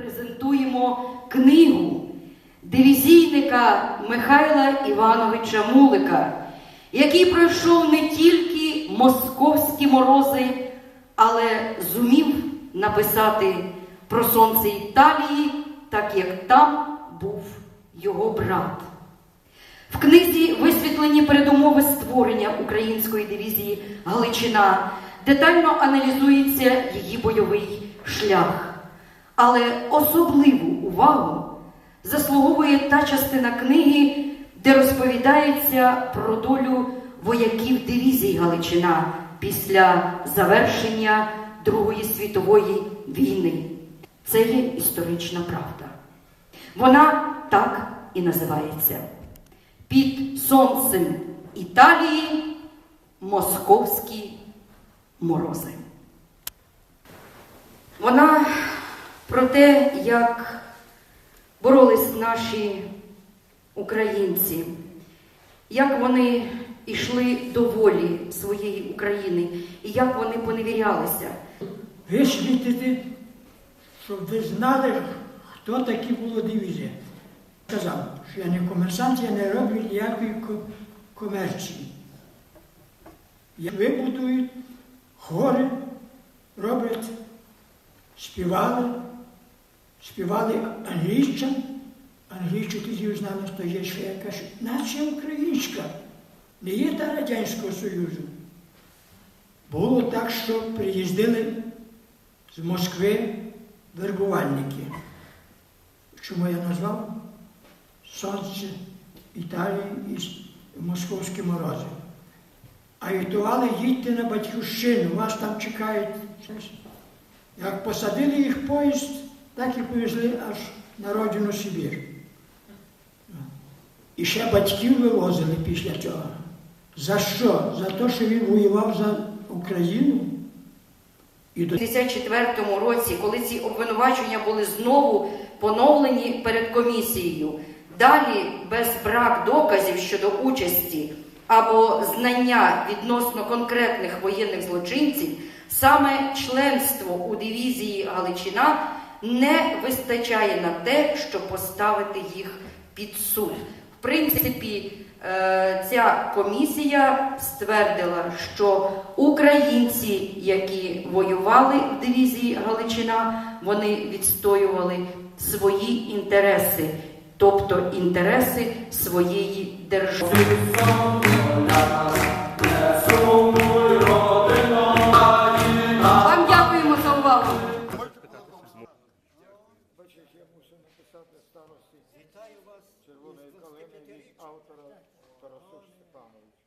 презентуємо книгу дивізійника Михайла Івановича Мулика, який пройшов не тільки московські морози, але зумів написати про сонце Італії, так як там був його брат. В книзі висвітлені передумови створення української дивізії Галичина, детально аналізується її бойовий шлях. Але особливу увагу заслуговує та частина книги, де розповідається про долю вояків дивізії Галичина після завершення Другої світової війни. Це є історична правда. Вона так і називається. Під сонцем Італії московські морози. Вона про те, як боролись наші українці, як вони йшли до волі своєї України і як вони поневірялися. висвітлити, щоб ви знали, хто такі були дивізії. Казав, що я не комерсант, я не роблю ніякої комерції. Вибудують хори, роблять, співали, співали англійська, англійську тоді знали, що є ще якась нація українська, не є та Радянського Союзу. Було так, що приїздили з Москви вербувальники. Чому я назвав? Сонце Італії і московські морози. Агітували, їдьте на батьківщину, вас там чекають. Як посадили їх поїзд, так і повезли аж на родину Сибір. І ще батьків вивозили після цього. За що? За те, що він воював за Україну. І до У 1954 році, коли ці обвинувачення були знову поновлені перед комісією, далі без брак доказів щодо участі або знання відносно конкретних воєнних злочинців, саме членство у дивізії Галичина не вистачає на те, щоб поставити їх під суд. В принципі, е, ця комісія ствердила, що українці, які воювали в дивізії Галичина, вони відстоювали свої інтереси, тобто інтереси своєї держави. Вам дякуємо за увагу. Николай Николаевич, автора Тарасов Степанович.